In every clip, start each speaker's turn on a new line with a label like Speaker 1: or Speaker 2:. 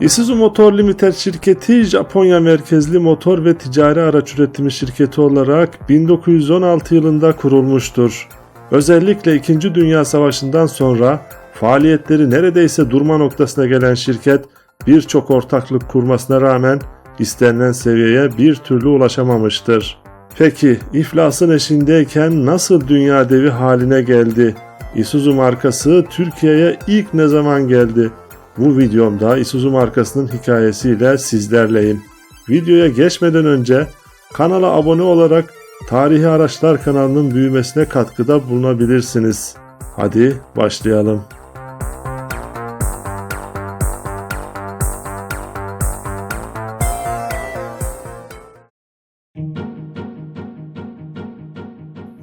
Speaker 1: Isuzu Motor Limited şirketi Japonya merkezli motor ve ticari araç üretimi şirketi olarak 1916 yılında kurulmuştur. Özellikle 2. Dünya Savaşı'ndan sonra faaliyetleri neredeyse durma noktasına gelen şirket birçok ortaklık kurmasına rağmen istenilen seviyeye bir türlü ulaşamamıştır. Peki iflasın eşindeyken nasıl dünya devi haline geldi? Isuzu markası Türkiye'ye ilk ne zaman geldi? Bu videomda Isuzu markasının hikayesiyle sizlerleyim. Videoya geçmeden önce kanala abone olarak Tarihi Araçlar kanalının büyümesine katkıda bulunabilirsiniz. Hadi başlayalım.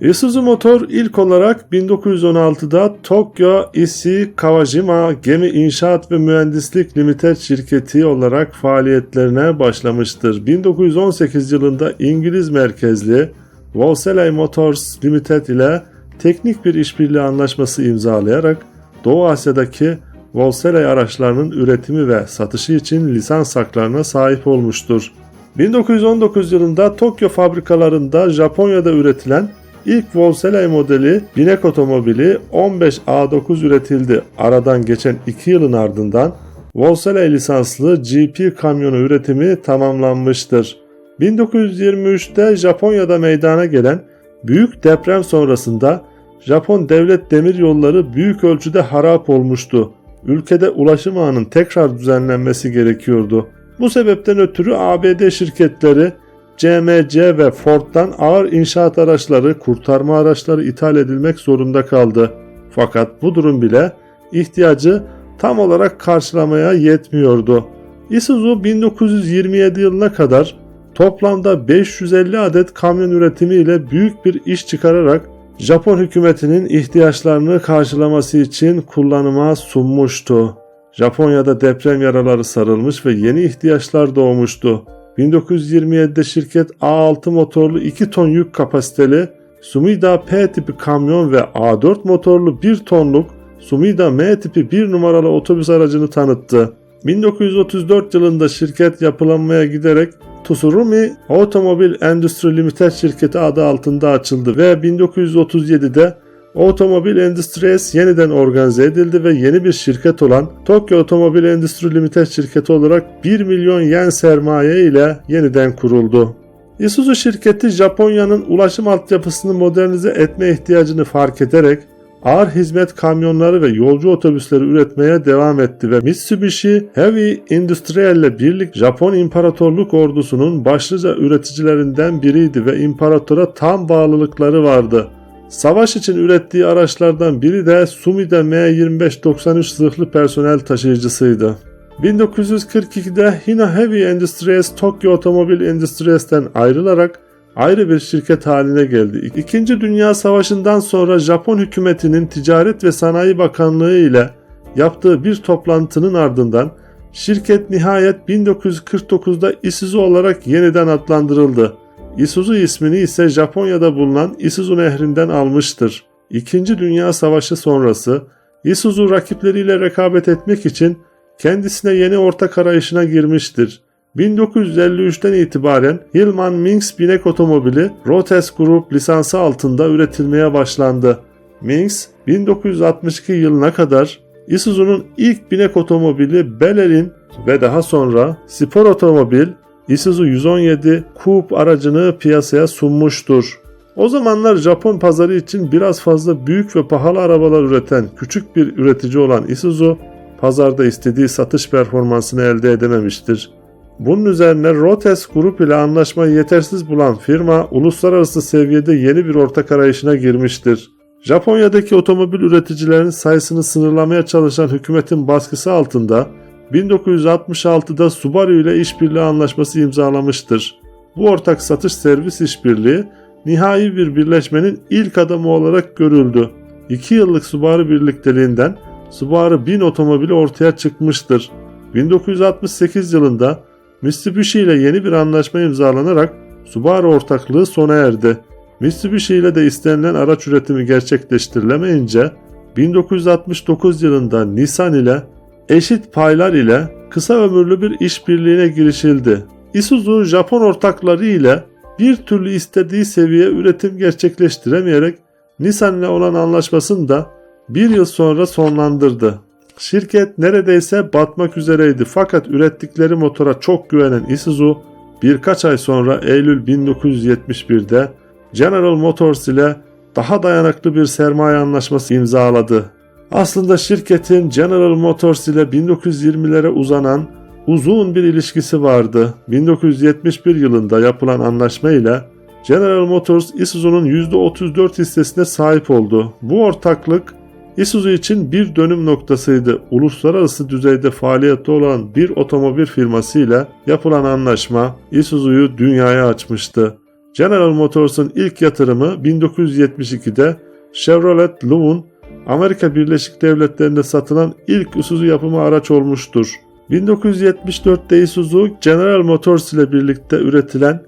Speaker 1: Isuzu Motor ilk olarak 1916'da Tokyo Issei Kawajima Gemi İnşaat ve Mühendislik Limited şirketi olarak faaliyetlerine başlamıştır. 1918 yılında İngiliz merkezli Wolseley Motors Limited ile teknik bir işbirliği anlaşması imzalayarak Doğu Asya'daki Wolseley araçlarının üretimi ve satışı için lisans haklarına sahip olmuştur. 1919 yılında Tokyo fabrikalarında Japonya'da üretilen İlk Wolseley modeli binek otomobili 15A9 üretildi. Aradan geçen 2 yılın ardından Wolseley lisanslı GP kamyonu üretimi tamamlanmıştır. 1923'te Japonya'da meydana gelen büyük deprem sonrasında Japon devlet demir yolları büyük ölçüde harap olmuştu. Ülkede ulaşım ağının tekrar düzenlenmesi gerekiyordu. Bu sebepten ötürü ABD şirketleri CMC ve Ford'dan ağır inşaat araçları, kurtarma araçları ithal edilmek zorunda kaldı. Fakat bu durum bile ihtiyacı tam olarak karşılamaya yetmiyordu. Isuzu 1927 yılına kadar toplamda 550 adet kamyon üretimiyle büyük bir iş çıkararak Japon hükümetinin ihtiyaçlarını karşılaması için kullanıma sunmuştu. Japonya'da deprem yaraları sarılmış ve yeni ihtiyaçlar doğmuştu. 1927'de şirket A6 motorlu 2 ton yük kapasiteli Sumida P tipi kamyon ve A4 motorlu 1 tonluk Sumida M tipi 1 numaralı otobüs aracını tanıttı. 1934 yılında şirket yapılanmaya giderek Tsurumi Otomobil Endüstri Limited şirketi adı altında açıldı ve 1937'de Otomobil Endüstriyes yeniden organize edildi ve yeni bir şirket olan Tokyo Otomobil Endüstri Limited şirketi olarak 1 milyon yen sermaye ile yeniden kuruldu. Isuzu şirketi Japonya'nın ulaşım altyapısını modernize etme ihtiyacını fark ederek ağır hizmet kamyonları ve yolcu otobüsleri üretmeye devam etti ve Mitsubishi Heavy Industrial ile birlik Japon İmparatorluk ordusunun başlıca üreticilerinden biriydi ve imparatora tam bağlılıkları vardı. Savaş için ürettiği araçlardan biri de Sumida M2593 zırhlı personel taşıyıcısıydı. 1942'de Hina Heavy Industries Tokyo Otomobil Industries'ten ayrılarak ayrı bir şirket haline geldi. İkinci Dünya Savaşı'ndan sonra Japon hükümetinin Ticaret ve Sanayi Bakanlığı ile yaptığı bir toplantının ardından şirket nihayet 1949'da Isuzu olarak yeniden adlandırıldı. Isuzu ismini ise Japonya'da bulunan Isuzu Nehri'nden almıştır. İkinci Dünya Savaşı sonrası Isuzu rakipleriyle rekabet etmek için kendisine yeni ortak arayışına girmiştir. 1953'ten itibaren Hillman Minx binek otomobili Rotes Group lisansı altında üretilmeye başlandı. Minx 1962 yılına kadar Isuzu'nun ilk binek otomobili Beller'in ve daha sonra spor otomobil Isuzu 117 Coupe aracını piyasaya sunmuştur. O zamanlar Japon pazarı için biraz fazla büyük ve pahalı arabalar üreten küçük bir üretici olan Isuzu, pazarda istediği satış performansını elde edememiştir. Bunun üzerine Rotes Grup ile anlaşmayı yetersiz bulan firma uluslararası seviyede yeni bir ortak arayışına girmiştir. Japonya'daki otomobil üreticilerinin sayısını sınırlamaya çalışan hükümetin baskısı altında 1966'da Subaru ile işbirliği anlaşması imzalamıştır. Bu ortak satış servis işbirliği nihai bir birleşmenin ilk adımı olarak görüldü. 2 yıllık Subaru birlikteliğinden Subaru 1000 otomobili ortaya çıkmıştır. 1968 yılında Mitsubishi ile yeni bir anlaşma imzalanarak Subaru ortaklığı sona erdi. Mitsubishi ile de istenilen araç üretimi gerçekleştirilemeyince 1969 yılında Nissan ile eşit paylar ile kısa ömürlü bir işbirliğine girişildi. Isuzu Japon ortakları ile bir türlü istediği seviye üretim gerçekleştiremeyerek Nissan ile olan anlaşmasını da bir yıl sonra sonlandırdı. Şirket neredeyse batmak üzereydi fakat ürettikleri motora çok güvenen Isuzu birkaç ay sonra Eylül 1971'de General Motors ile daha dayanıklı bir sermaye anlaşması imzaladı. Aslında şirketin General Motors ile 1920'lere uzanan uzun bir ilişkisi vardı. 1971 yılında yapılan anlaşma ile General Motors Isuzu'nun %34 hissesine sahip oldu. Bu ortaklık Isuzu için bir dönüm noktasıydı. Uluslararası düzeyde faaliyette olan bir otomobil firması ile yapılan anlaşma Isuzu'yu dünyaya açmıştı. General Motors'un ilk yatırımı 1972'de Chevrolet Louv'un Amerika Birleşik Devletleri'nde satılan ilk Isuzu yapımı araç olmuştur. 1974'te Isuzu General Motors ile birlikte üretilen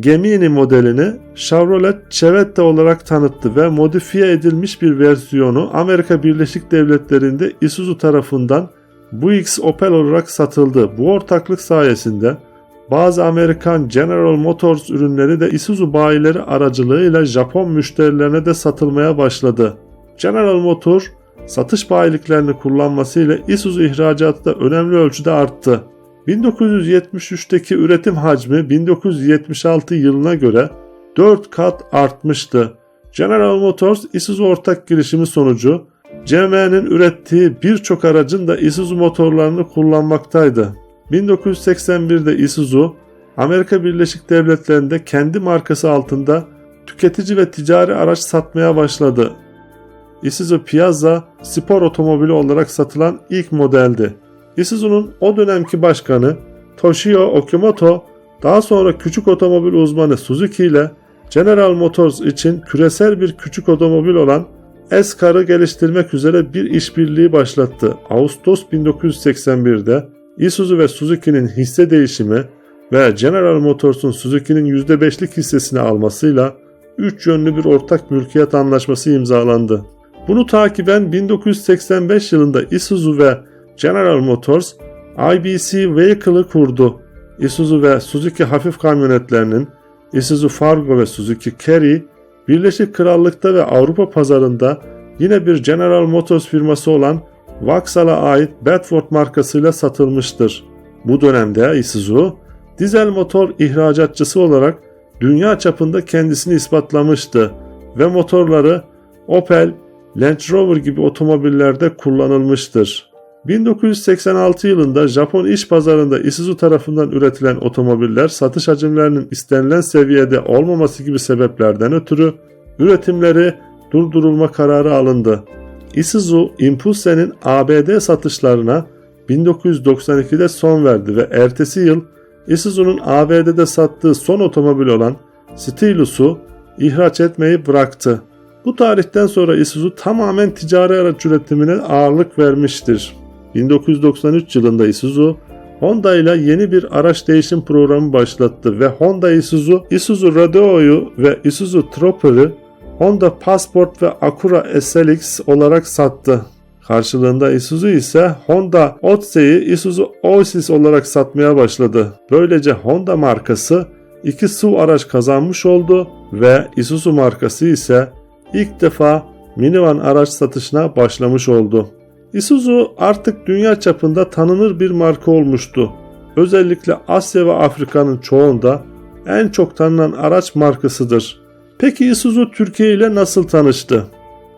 Speaker 1: Gemini modelini Chevrolet Chevette olarak tanıttı ve modifiye edilmiş bir versiyonu Amerika Birleşik Devletleri'nde Isuzu tarafından Buick Opel olarak satıldı. Bu ortaklık sayesinde bazı Amerikan General Motors ürünleri de Isuzu bayileri aracılığıyla Japon müşterilerine de satılmaya başladı. General Motor satış bayiliklerini kullanmasıyla Isuzu ihracatı da önemli ölçüde arttı. 1973'teki üretim hacmi 1976 yılına göre 4 kat artmıştı. General Motors Isuzu ortak girişimi sonucu CM'nin ürettiği birçok aracın da Isuzu motorlarını kullanmaktaydı. 1981'de Isuzu Amerika Birleşik Devletleri'nde kendi markası altında tüketici ve ticari araç satmaya başladı. Isuzu Piazza spor otomobili olarak satılan ilk modeldi. Isuzu'nun o dönemki başkanı Toshio Okimoto daha sonra küçük otomobil uzmanı Suzuki ile General Motors için küresel bir küçük otomobil olan S-Car'ı geliştirmek üzere bir işbirliği başlattı. Ağustos 1981'de Isuzu ve Suzuki'nin hisse değişimi ve General Motors'un Suzuki'nin %5'lik hissesini almasıyla 3 yönlü bir ortak mülkiyet anlaşması imzalandı. Bunu takiben 1985 yılında Isuzu ve General Motors IBC Vehicle'ı kurdu. Isuzu ve Suzuki hafif kamyonetlerinin Isuzu Fargo ve Suzuki Carry Birleşik Krallık'ta ve Avrupa pazarında yine bir General Motors firması olan Vauxhall'a ait Bedford markasıyla satılmıştır. Bu dönemde Isuzu dizel motor ihracatçısı olarak dünya çapında kendisini ispatlamıştı ve motorları Opel, Land Rover gibi otomobillerde kullanılmıştır. 1986 yılında Japon iş pazarında Isuzu tarafından üretilen otomobiller satış hacimlerinin istenilen seviyede olmaması gibi sebeplerden ötürü üretimleri durdurulma kararı alındı. Isuzu Impulse'nin ABD satışlarına 1992'de son verdi ve ertesi yıl Isuzu'nun ABD'de sattığı son otomobil olan Stilus'u ihraç etmeyi bıraktı. Bu tarihten sonra Isuzu tamamen ticari araç üretimine ağırlık vermiştir. 1993 yılında Isuzu Honda ile yeni bir araç değişim programı başlattı ve Honda Isuzu, Isuzu Rodeo'yu ve Isuzu Trooper'ı Honda Passport ve Acura SLX olarak sattı. Karşılığında Isuzu ise Honda Odyssey'i Isuzu Oasis olarak satmaya başladı. Böylece Honda markası iki SUV araç kazanmış oldu ve Isuzu markası ise ilk defa minivan araç satışına başlamış oldu. Isuzu artık dünya çapında tanınır bir marka olmuştu. Özellikle Asya ve Afrika'nın çoğunda en çok tanınan araç markasıdır. Peki Isuzu Türkiye ile nasıl tanıştı?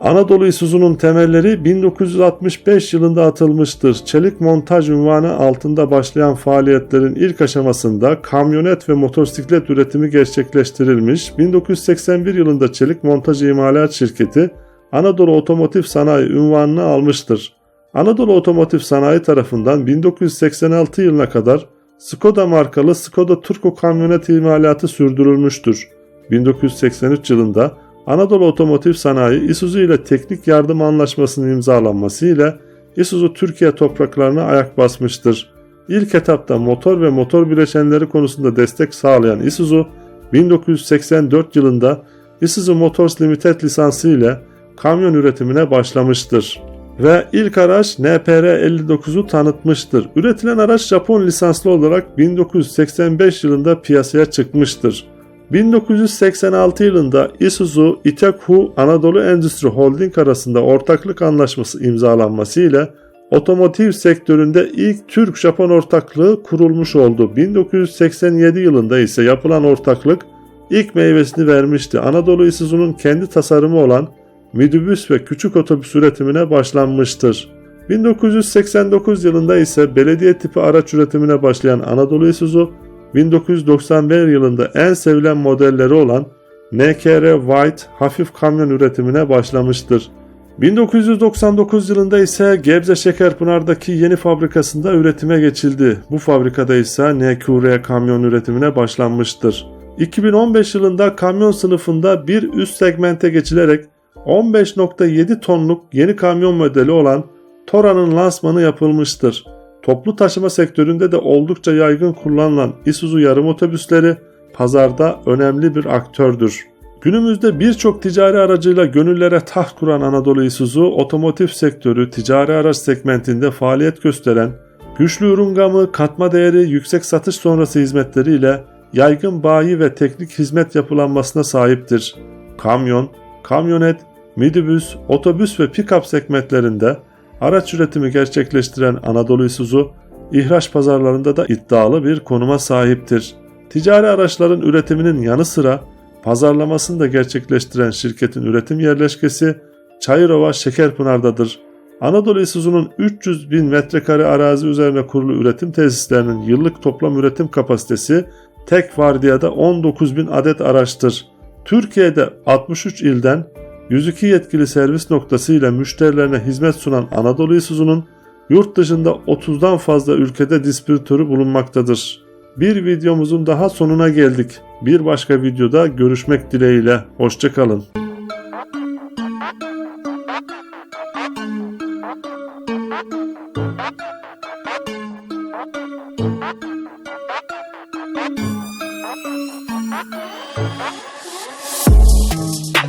Speaker 1: Anadolu Isuzu'nun temelleri 1965 yılında atılmıştır. Çelik montaj ünvanı altında başlayan faaliyetlerin ilk aşamasında kamyonet ve motosiklet üretimi gerçekleştirilmiş. 1981 yılında çelik montaj imalat şirketi Anadolu Otomotiv Sanayi ünvanını almıştır. Anadolu Otomotiv Sanayi tarafından 1986 yılına kadar Skoda markalı Skoda Turko kamyonet imalatı sürdürülmüştür. 1983 yılında Anadolu Otomotiv Sanayi Isuzu ile teknik yardım anlaşmasının imzalanması ile Isuzu Türkiye topraklarına ayak basmıştır. İlk etapta motor ve motor bileşenleri konusunda destek sağlayan Isuzu, 1984 yılında Isuzu Motors Limited lisansı ile kamyon üretimine başlamıştır. ve ilk araç NPR-59'u tanıtmıştır. Üretilen araç Japon lisanslı olarak 1985 yılında piyasaya çıkmıştır. 1986 yılında Isuzu Itaku Anadolu Endüstri Holding arasında ortaklık anlaşması imzalanması ile otomotiv sektöründe ilk Türk-Japon ortaklığı kurulmuş oldu. 1987 yılında ise yapılan ortaklık ilk meyvesini vermişti. Anadolu Isuzu'nun kendi tasarımı olan minibüs ve küçük otobüs üretimine başlanmıştır. 1989 yılında ise belediye tipi araç üretimine başlayan Anadolu Isuzu, 1991 yılında en sevilen modelleri olan NKR White hafif kamyon üretimine başlamıştır. 1999 yılında ise Gebze Şekerpınar'daki yeni fabrikasında üretime geçildi. Bu fabrikada ise NQR kamyon üretimine başlanmıştır. 2015 yılında kamyon sınıfında bir üst segmente geçilerek 15.7 tonluk yeni kamyon modeli olan Tora'nın lansmanı yapılmıştır. Toplu taşıma sektöründe de oldukça yaygın kullanılan Isuzu yarım otobüsleri pazarda önemli bir aktördür. Günümüzde birçok ticari aracıyla gönüllere taht kuran Anadolu Isuzu, otomotiv sektörü ticari araç segmentinde faaliyet gösteren, güçlü ürün gamı, katma değeri, yüksek satış sonrası hizmetleriyle yaygın bayi ve teknik hizmet yapılanmasına sahiptir. Kamyon, kamyonet, minibüs, otobüs ve pick-up segmentlerinde araç üretimi gerçekleştiren Anadolu Isuzu, ihraç pazarlarında da iddialı bir konuma sahiptir. Ticari araçların üretiminin yanı sıra pazarlamasını da gerçekleştiren şirketin üretim yerleşkesi Çayırova Şekerpınar'dadır. Anadolu Isuzu'nun 300 bin metrekare arazi üzerine kurulu üretim tesislerinin yıllık toplam üretim kapasitesi tek vardiyada 19 bin adet araçtır. Türkiye'de 63 ilden 102 yetkili servis noktası ile müşterilerine hizmet sunan Anadolu Isuzu'nun yurt dışında 30'dan fazla ülkede distribütörü bulunmaktadır. Bir videomuzun daha sonuna geldik. Bir başka videoda görüşmek dileğiyle. Hoşçakalın.